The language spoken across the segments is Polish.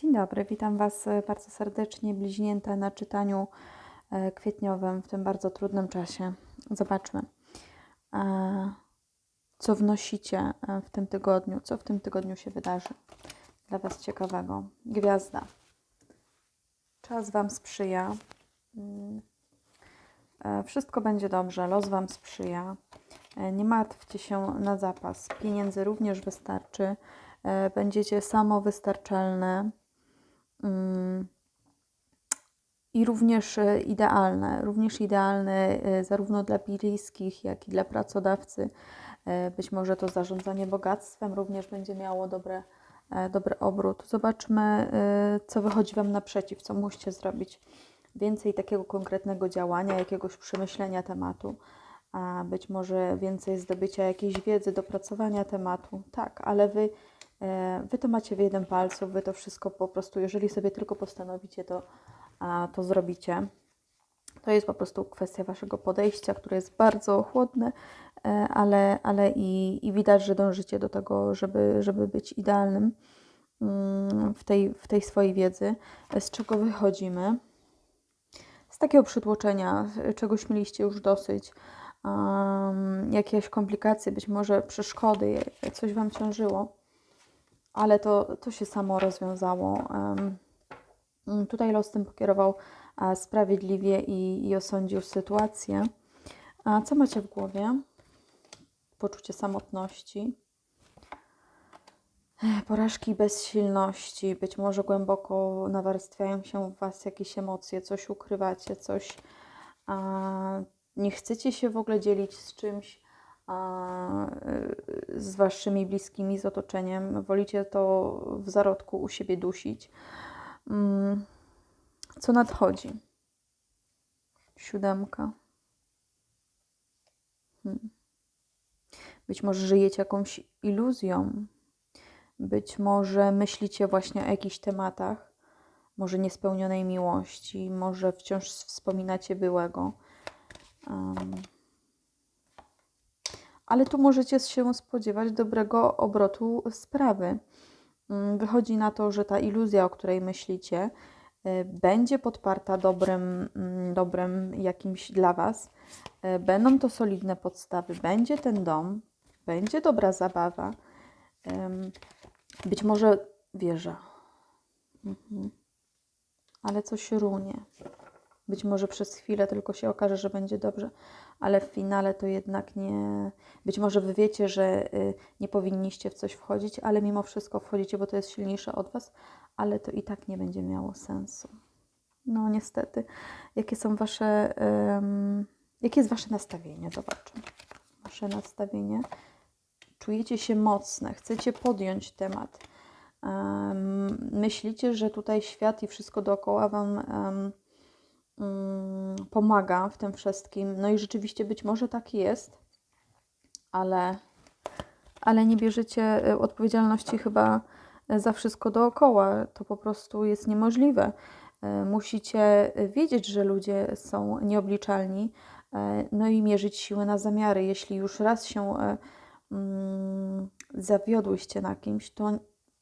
Dzień dobry, witam Was e, bardzo serdecznie, bliźnięte na czytaniu e, kwietniowym w tym bardzo trudnym czasie. Zobaczmy, e, co wnosicie w tym tygodniu, co w tym tygodniu się wydarzy dla Was ciekawego. Gwiazda. Czas Wam sprzyja. Mm. Wszystko będzie dobrze, los Wam sprzyja. Nie martwcie się na zapas. Pieniędzy również wystarczy. Będziecie samowystarczalne. I również e, idealne, również idealne e, zarówno dla bliskich, jak i dla pracodawcy. E, być może to zarządzanie bogactwem również będzie miało dobre, dobry obrót. Zobaczmy, co wychodzi Wam naprzeciw, co musicie zrobić. Więcej takiego konkretnego działania, jakiegoś przemyślenia tematu, a być może więcej zdobycia jakiejś wiedzy, dopracowania tematu. Tak, ale Wy E, wy to macie w jednym palcu, wy to wszystko po prostu, jeżeli sobie tylko postanowicie, to, to zrobicie. To jest po prostu kwestia waszego podejścia, które jest bardzo chłodne, e, ale, ale i, i widać, że dążycie do tego, żeby, żeby być idealnym mm, w tej, w tej swojej wiedzy. Z czego wychodzimy? Z takiego przytłoczenia, czegoś mieliście już dosyć, um, jakieś komplikacje, być może przeszkody, coś Wam ciążyło ale to, to się samo rozwiązało. Mm, tutaj los tym pokierował sprawiedliwie i, i osądził sytuację. A co macie w głowie? Poczucie samotności, porażki bezsilności, być może głęboko nawarstwiają się w Was jakieś emocje, coś ukrywacie, coś nie chcecie się w ogóle dzielić z czymś, Y, z waszymi bliskimi, z otoczeniem. Wolicie to w zarodku u siebie dusić. Mm, co nadchodzi? Siódemka. Hmm. Być może żyjecie jakąś iluzją. Być może myślicie właśnie o jakichś tematach, może niespełnionej miłości, może wciąż wspominacie byłego. Ale tu możecie się spodziewać dobrego obrotu sprawy. Mm, wychodzi na to, że ta iluzja, o której myślicie, y, będzie podparta dobrym, mm, dobrem jakimś dla Was. Y, będą to solidne podstawy, będzie ten dom, będzie dobra zabawa, być może wieża, mhm. ale coś runie. Być może przez chwilę tylko się okaże, że będzie dobrze, ale w finale to jednak nie. Być może wy wiecie, że y, nie powinniście w coś wchodzić, ale mimo wszystko wchodzicie, bo to jest silniejsze od was, ale to i tak nie będzie miało sensu. No niestety. Jakie są wasze. Um, jakie jest wasze nastawienie? Zobaczmy. Wasze nastawienie. Czujecie się mocne, chcecie podjąć temat. Um, myślicie, że tutaj świat i wszystko dookoła wam. Um, pomaga w tym wszystkim. No i rzeczywiście być może tak jest, ale, ale nie bierzecie y, odpowiedzialności chyba za wszystko dookoła. To po prostu jest niemożliwe. Y, musicie wiedzieć, że ludzie są nieobliczalni, no i mierzyć siły na zamiary. Jeśli już raz się mm, zawiodłyście na kimś, to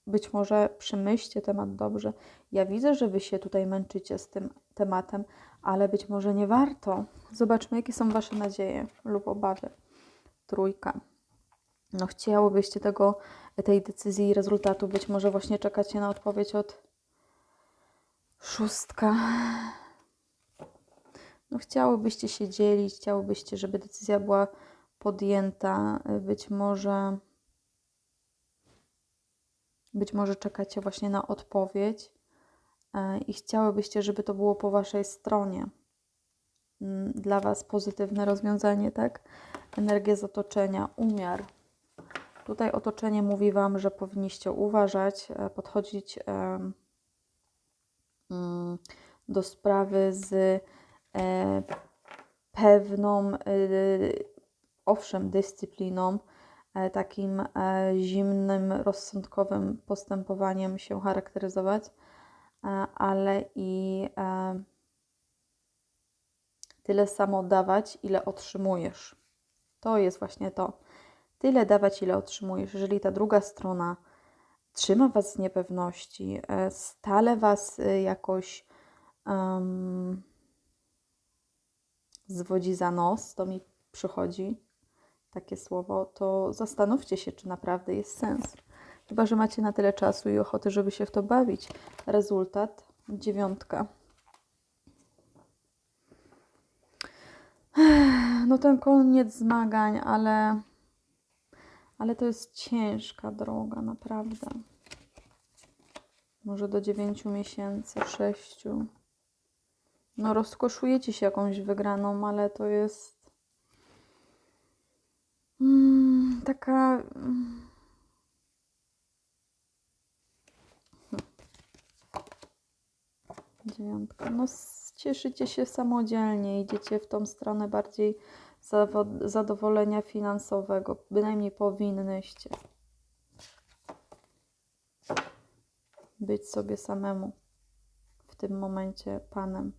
być może przemyślcie temat dobrze. Ja widzę, że Wy się tutaj męczycie z tym tematem, ale być może nie warto. Zobaczmy, jakie są Wasze nadzieje lub obawy. Trójka. No, chciałobyście tego, tej decyzji i rezultatu. Być może właśnie czekacie na odpowiedź od szóstka. No, chciałobyście się dzielić, chciałobyście, żeby decyzja była podjęta. Być może być może czekacie właśnie na odpowiedź e, i chciałybyście, żeby to było po Waszej stronie. Mm, dla Was pozytywne rozwiązanie, tak? Energia z otoczenia, umiar. Tutaj otoczenie mówi Wam, że powinniście uważać, e, podchodzić mm, do sprawy z e, pewną, owszem, dyscypliną, takim e, zimnym, rozsądkowym postępowaniem się charakteryzować, e, ale i tyle samo dawać, ile otrzymujesz. To jest właśnie to. Tyle dawać, ile otrzymujesz. Jeżeli ta druga strona trzyma Was z niepewności, e, stale Was e, jakoś em, zwodzi za nos, to mi przychodzi takie słowo, to zastanówcie się, czy naprawdę jest sens. Chyba, że macie na tyle czasu i ochoty, żeby się w to bawić. Rezultat dziewiątka. No ten koniec zmagań, ale ale to jest ciężka droga, naprawdę. Może do 9 miesięcy, 6. No, rozkoszujecie się jakąś wygraną, ale to jest mm, taka. mm, Dziewiątka. No, cieszycie się samodzielnie, idziecie w tą stronę bardziej zadowolenia finansowego. Bynajmniej powinnyście być sobie samemu w tym momencie panem.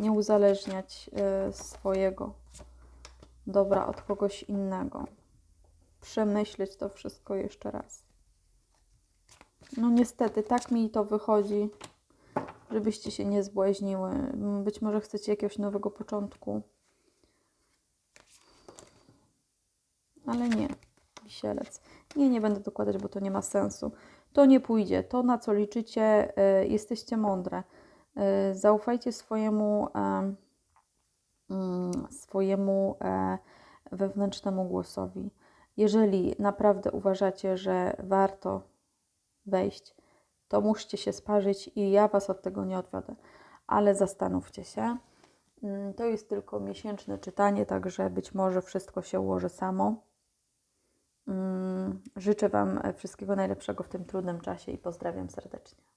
Nie uzależniać e, swojego dobra od kogoś innego. Przemyśleć to wszystko jeszcze raz. No niestety, tak mi to wychodzi, żebyście się nie zbłaźniły. Być może chcecie jakiegoś nowego początku. Ale nie, wisielec. Nie, nie będę dokładać, bo to nie ma sensu. To nie pójdzie. To, na co liczycie, y, jesteście mądre. Y, zaufajcie swojemu, em, mm, swojemu e, wewnętrznemu głosowi. Jeżeli naprawdę uważacie, że warto wejść, to muście się sparzyć i ja Was od tego nie odwiodę. Ale zastanówcie się. Mm, To jest tylko miesięczne czytanie, także być może wszystko się ułoży samo. Mm, Życzę Wam wszystkiego najlepszego w tym trudnym czasie i pozdrawiam serdecznie.